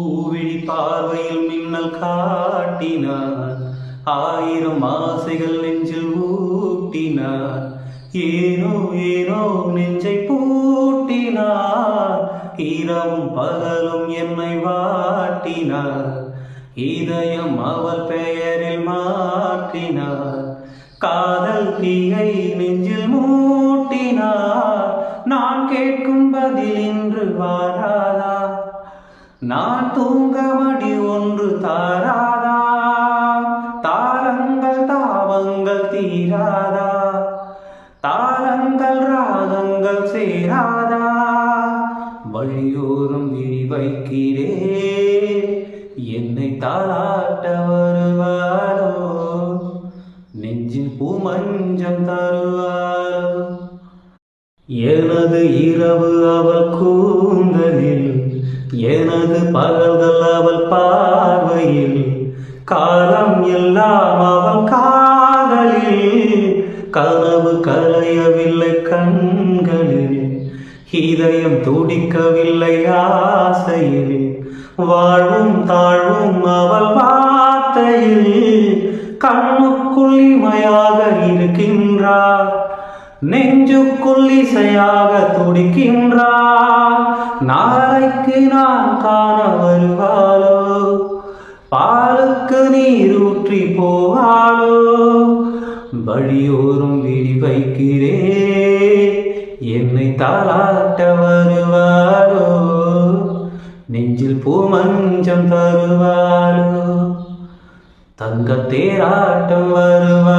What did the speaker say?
பூவிழி பார்வையில் மின்னல் காட்டினார். ஆயிரம் ஆசைகள் நெஞ்சில் ஊட்டினார். ஏனோ ஏனோ நெஞ்சை பூட்டினார். இரவும் பகலும் என்னை வாட்டினார். இதயம் அவள் பெயரில் மாற்றினார். காதல் தீயை நெஞ்சில் மூட்டினார். நான் கேட்கும் பதில் இன்று வாராதா? நான் தூங்க மடி ஒன்று தாராதா. தாரங்கள் தாபங்கள் தீராதா. தாளங்கள் ராகங்கள் சேராதா. வழியோரம் விழி வைக்கிறே. என்னை தாளாட்ட வருவாரோ? நெஞ்சின் பூமஞ்சம் தருவாரோ? எனது இரவு அவள் கூந்தலில் எனது பகல்கள் அவள் பார்வையில் காலம் எல்லாம் அவள் காதலில் கனவு கலையவில்லை கண்களில் இதயம் துடிக்கவில்லை ஆசையில் வாழ்வும் தாழ்வும் அவள் வார்த்தையில் கண்ணுக்குள் இமையாக இருக்கின்றார் நெஞ்சுக்குள் இசையாக துடிக்கின்றார். நாளைக்கு நான் காண வருவாளோ? பாலுக்கு நீர் ஊற்றி போவாளோ? வழியோறும் விழி வைக்கிறே என்னை தாளாட்ட வருவாரோ நெஞ்சில் பூமஞ்சம் தருவாளோ? தங்க தேராட்டம் வருவாளோ?